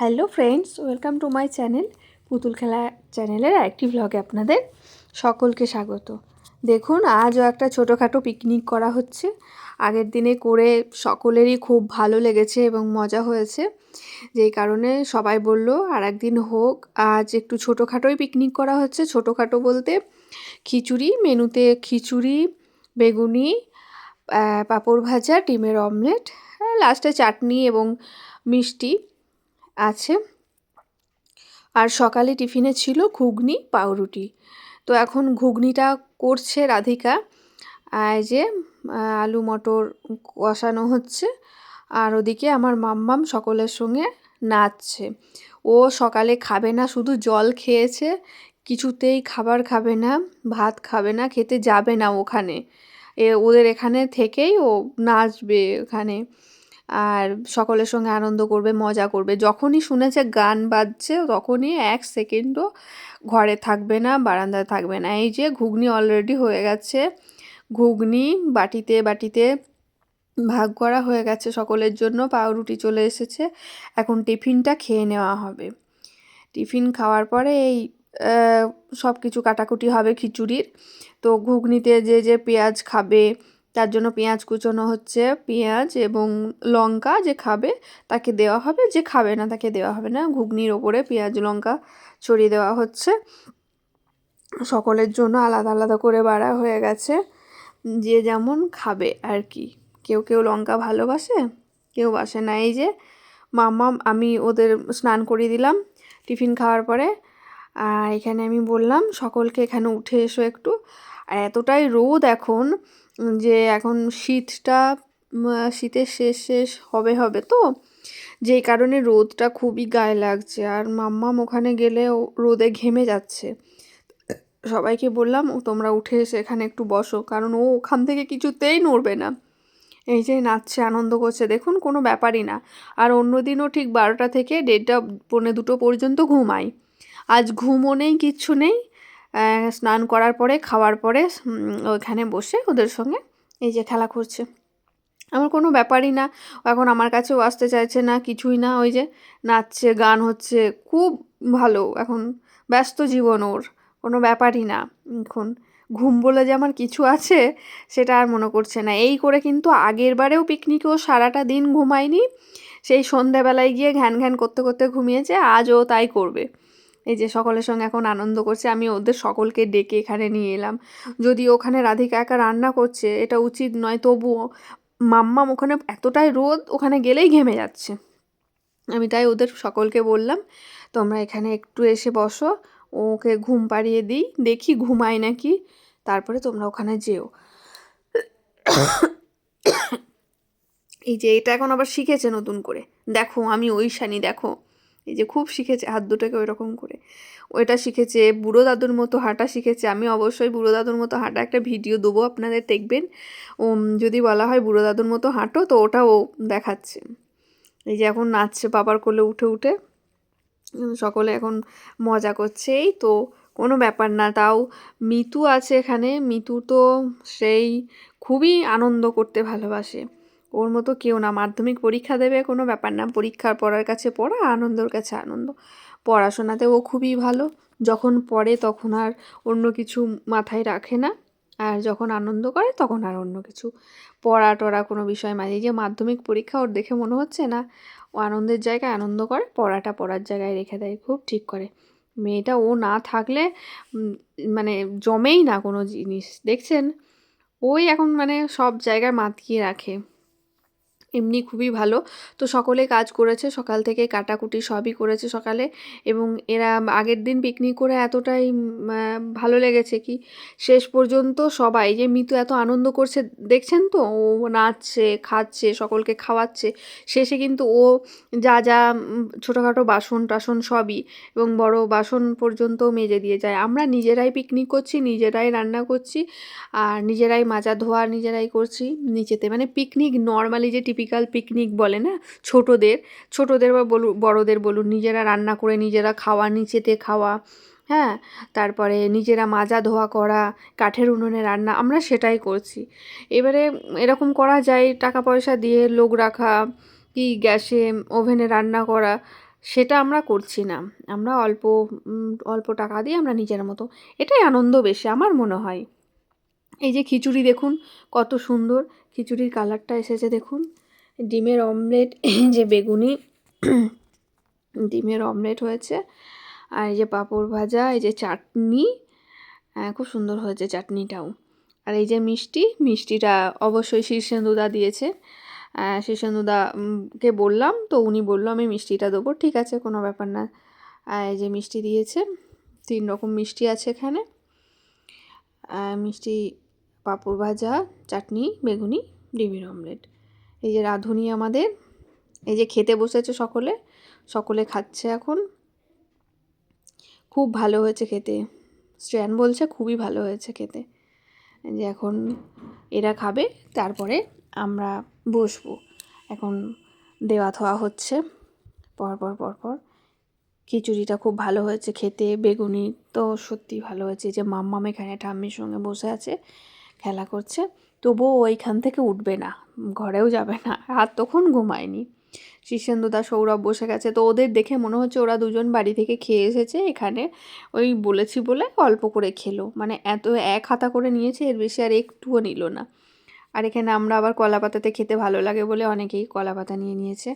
Hello friends, welcome to my channel, পুতুল খেলা চ্যানেলের আরেকটি ভ্লগে আপনাদের সকলকে স্বাগত। দেখুন, আজও একটা ছোটোখাটো পিকনিক করা হচ্ছে। আগের দিনে করে সকলেরই খুব ভালো লেগেছে এবং মজা হয়েছে। যেই কারণে সবাই বলল আর একদিন হোক, আজ একটু ছোটোখাটোই পিকনিক করা হচ্ছে। ছোটোখাটো বলতে খিচুড়ি, মেনুতে খিচুড়ি, বেগুনি পাঁপড় ভাজা, ডিমের অমলেট লাস্টে চাটনি এবং মিষ্টি। আছে। আর সকালে টিফিনে ছিল ঘুগনি, পাউরুটি। তো এখন ঘুগনিটা করছে রাধিকা। এই যে আলু মটর কষানো হচ্ছে। আর ওদিকে আমার মাম্মাম সকলের সঙ্গে নাচছে। ও সকালে খাবে না, শুধু জল খেয়েছে। কিছুতেই খাবার খাবে না, ভাত খাবে না, খেতে যাবে না ওখানে। এ, ওদের এখানে থেকেই ও নাচবে ওখানে আর সকলের সঙ্গে আনন্দ করবে, মজা করবে। যখনই শুনেছে গান বাজছে, তখনই এক সেকেন্ডও ঘরে থাকবে না, বারান্দায় থাকবে না। এই যে ঘুগনি অলরেডি হয়ে গেছে। ঘুগনি বাটিতে বাটিতে ভাগ করা হয়ে গেছে সকলের জন্য, পাউরুটি চলে এসেছে। এখন টিফিনটা খেয়ে নেওয়া হবে। টিফিন খাওয়ার পরে এই সব কিছু কাটাকুটি হবে খিচুড়ির। তো ঘুগনিতে যে যে পেঁয়াজ খাবে তার জন্য পেঁয়াজ কুচোনো হচ্ছে, পেঁয়াজ এবং লঙ্কা যে খাবে তাকে দেওয়া হবে, যে খাবে না তাকে দেওয়া হবে না। ঘুগনির ওপরে পেঁয়াজ, লঙ্কা ছড়িয়ে দেওয়া হচ্ছে। সকলের জন্য আলাদা আলাদা করে বাড়া হয়ে গেছে। যে যেমন খাবে আর কি। কেউ কেউ লঙ্কা ভালোবাসে, কেউ বাসে না। এই যে মাম্মা, আমি ওদের স্নান করিয়ে দিলাম টিফিন খাওয়ার পরে। আর এখানে আমি বললাম, সকলকে এখানে উঠে এসো একটু। আর এতটাই রোদ এখন যে এখন শীতটা শীতের শেষ শেষ হবে হবে তো? যেই কারণে রোদটা খুবই গায়ে লাগছে। আর মাম্মাম ওখানে গেলে রোদে ঘেমে যাচ্ছে। সবাইকে বললাম, "ও, তোমরা উঠে এসে এখানে একটু বসো। কারণ ও ওখান থেকে কিছুতেই নড়বে না। এই যে নাচছে, আনন্দ করছে, দেখুন কোনো ব্যাপারই না। আর অন্য দিনও ঠিক বারোটা থেকে দেড়টা, পৌনে দুটো পর্যন্ত ঘুমাই। আজ ঘুমও নেই, কিচ্ছু নেই। স্নান করার পরে, খাওয়ার পরে ওইখানে বসে ওদের সঙ্গে এই যে খেলা করছে। আমার কোনো ব্যাপারই না। এখন আমার কাছেও আসতে চাইছে না, কিছুই না। ওই যে নাচছে, গান হচ্ছে, খুব ভালো। এখন ব্যস্ত জীবন ওর, কোনো ব্যাপারই না। এখন ঘুম বলে যে আমার কিছু আছে, সেটা আর মনে করছে না। এই করে কিন্তু আগের বারেও পিকনিকেও সারাটা দিন ঘুমায়নি। সেই সন্ধ্যাবেলায় গিয়ে ঘ্যান ঘ্যান করতে করতে ঘুমিয়েছে, আজও তাই করবে। এই যে সকলের সঙ্গে এখন আনন্দ করছে, আমি ওদের সকলকে ডেকে এখানে নিয়ে এলাম। যদি ওখানে রাধিকা একা রান্না করছে, এটা উচিত নয়, তবুও মাম্মাম ওখানে এতটাই রোদ, ওখানে গেলেই ঘেমে যাচ্ছে। আমি তাই ওদের সকলকে বললাম, তোমরা এখানে একটু এসে বসো, ওকে ঘুম পাড়িয়ে দিই, দেখি ঘুমায় নাকি, তারপরে তোমরা ওখানে যেও। এই যে এটা এখন আবার শিখেছে নতুন করে। দেখো, আমি ওই শানি দেখো। এই যে খুব শিখেছে হাত দুটোকে ওই রকম করে। ওইটা শিখেছে, বুড়ো দাদুর মতো হাঁটা শিখেছে। আমি অবশ্যই বুড়ো দাদুর মতো হাঁটা একটা ভিডিও দেবো, আপনাদের দেখবেন। যদি বলা হয় বুড়ো দাদুর মতো হাঁটো, তো ওটা ও দেখাচ্ছে। এই যে এখন নাচছে, বাবার কোলে উঠে উঠে। সকলে এখন মজা করছে। এই তো কোনো ব্যাপার না, তাও মিতু আছে এখানে। মিতু তো সেই খুবই আনন্দ করতে ভালোবাসে। ওর মতো কেউ না। মাধ্যমিক পরীক্ষা দেবে কোনো ব্যাপার না। পরীক্ষার পড়ার কাছে পড়া, আনন্দর কাছে আনন্দ। পড়াশোনাতে ও খুবই ভালো। যখন পড়ে তখন আর অন্য কিছু মাথায় রাখে না। আর যখন আনন্দ করে তখন আর অন্য কিছু। পড়া টড়া কোনো বিষয় এই যে মাধ্যমিক পরীক্ষা ওর দেখে মনে হচ্ছে না। ও আনন্দের জায়গায় আনন্দ করে, পড়াটা পড়ার জায়গায় রেখে দেয়, খুব ঠিক করে। মেয়েটা ও না থাকলে মানে জমেই না কোনো জিনিস। দেখছেন? ওই এখন মানে সব জায়গায় মাতিয়ে রাখে। এমনি খুবই ভালো। তো সকলে কাজ করেছে, সকাল থেকে কাটাকুটি সবই করেছে সকালে এবং এরা আগের দিন পিকনিক করে এতটাই ভালো লেগেছে কি শেষ পর্যন্ত সবাই যে মিতু এত আনন্দ করছে, দেখছেন তো? ও নাচছে, খাচ্ছে, সকলকে খাওয়াচ্ছে। শেষে কিন্তু ও যা যা ছোটোখাটো বাসন টাসন সবই এবং বড় বাসন পর্যন্ত মেজে দিয়ে যায়। আমরা নিজেরাই পিকনিক করছি, নিজেরাই রান্না করছি, আর নিজেরাই মাজা ধোয়া নিজেরাই করছি নিচেতে। মানে পিকনিক নর্মালি যে টিপিক্যাল পিকনিক বলে না? ছোটোদের ছোটোদের বা বলুন বড়োদের বলুন, নিজেরা রান্না করে নিজেরা খাওয়া, নিচেতে খাওয়া হ্যাঁ? তারপরে নিজেরা মাজা ধোয়া করা, কাঠের উনুনে রান্না, আমরা সেটাই করছি। এবারে এরকম করা যায় টাকা পয়সা দিয়ে লোক রাখা, কি গ্যাসে ওভেনে রান্না করা, সেটা আমরা করছি না। আমরা অল্প অল্প টাকা দিয়ে আমরা নিজের মতো। এটাই আনন্দ বেশি, আমার মনে হয়। এই যে খিচুড়ি দেখুন, কত সুন্দর, খিচুড়ির কালারটা এসেছে দেখুন। ডিমের অমলেট যে বেগুনি ডিমের অমলেট হয়েছে। আর এই যে পাঁপড় ভাজা এই যে চাটনি হ্যাঁ খুব সুন্দর হয়েছে চাটনিটাও। আর এই যে মিষ্টি মিষ্টিটা অবশ্যই শীর্ষেন্দুদা দিয়েছে। আহ, শীর্ষেন্দুদা কে বললাম তো উনি বলল আমি মিষ্টিটা দেবো। ঠিক আছে কোনো ব্যাপার না। এই যে মিষ্টি দিয়েছে তিন রকম মিষ্টি আছে এখানে। মিষ্টি পাঁপড় ভাজা চাটনি বেগুনি ডিমের অমলেট। এই যে রাঁধুনি আমাদের, এই যে খেতে বসেছে সকলে সকলে খাচ্ছে এখন। খুব ভালো হয়েছে খেতে। শ্রেয়ান বলছে খুবই ভালো হয়েছে খেতে। যে এখন এরা খাবে, তারপরে আমরা বসবো। এখন দেওয়া থোয়া হচ্ছে পরপর পরপর খিচুড়িটা খুব ভালো হয়েছে খেতে, বেগুনি তো সত্যি ভালো হয়েছে। যে মাম্মাম এখানে ঠাম্মির সঙ্গে বসে আছে, খেলা করছে। তবুও ওইখান থেকে উঠবে না, ঘরেও যাবে না, আর তখন ঘুমায়নি। শীর্ষেন্দুদা সৌরভ বসে গেছে, তো ওদের দেখে মনে হচ্ছে ওরা দুজন বাড়ি থেকে খেয়ে এসেছে, এখানে ওই বলেছি বলে অল্প করে খেলো। মানে এত এক হাতা করে নিয়েছে, এর বেশি আর একটুও নিল না। আর এখানে আমরা আবার কলা পাতাতে খেতে ভালো লাগে বলে অনেকেই কলা পাতা নিয়ে নিয়েছে।